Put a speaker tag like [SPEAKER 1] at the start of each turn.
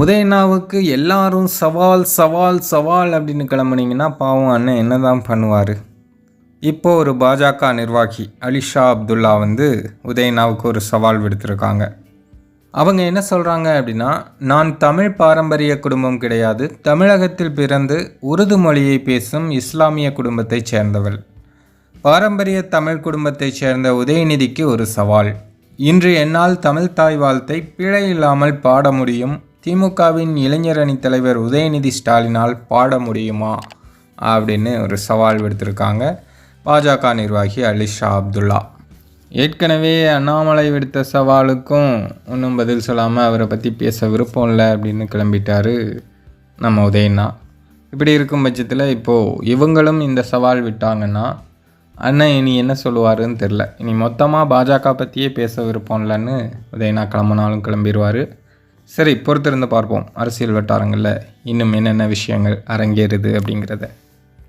[SPEAKER 1] உதயனாவுக்கு எல்லாரும் சவால் சவால் சவால் அப்படின்னு கிளம்புனீங்கன்னா பாவம் அண்ணன் என்ன தான் பண்ணுவார்? இப்போ ஒரு பாஜக நிர்வாகி அலிஷா அப்துல்லா வந்து உதயனாவுக்கு ஒரு சவால் விடுத்திருக்காங்க. அவங்க என்ன சொல்கிறாங்க அப்படின்னா நான் தமிழ் பாரம்பரிய குடும்பம் கிடையாது. தமிழகத்தில் பிறந்து உருது மொழியை பேசும் இஸ்லாமிய குடும்பத்தைச் சேர்ந்தவள். பாரம்பரிய தமிழ் குடும்பத்தைச் சேர்ந்த உதயநிதிக்கு ஒரு சவால். இன்று என்னால் தமிழ் தாய் வாழ்த்தை பிழை இல்லாமல் பாட முடியும். திமுகவின் இளைஞர் அணி தலைவர் உதயநிதி ஸ்டாலினால் பாட முடியுமா? அப்படின்னு ஒரு சவால் விடுத்திருக்காங்க பாஜக நிர்வாகி அலிஷா அப்துல்லா. ஏற்கனவே அண்ணாமலை விடுத்த சவாலுக்கும் ஒன்றும் பதில் சொல்லாமல் அவரை பற்றி பேச விருப்பம் இல்லை அப்படின்னு கிளம்பிட்டாரு நம்ம உதயண்ணா. இப்படி இருக்கும் பட்சத்தில் இப்போது இவங்களும் இந்த சவால் விட்டாங்கன்னா அண்ணன் இனி என்ன சொல்லுவாருன்னு தெரில இனி மொத்தமாக பாஜக பற்றியே பேச விருப்பம் இல்லைன்னு உதயண்ணா கிளம்புனாலும் கிளம்பிடுவார் சரி பொறுத்திருந்து பார்ப்போம். அரசியல் வட்டாரங்களில் இன்னும் என்னென்ன விஷயங்கள் அரங்கேறுது அப்படிங்கிறத.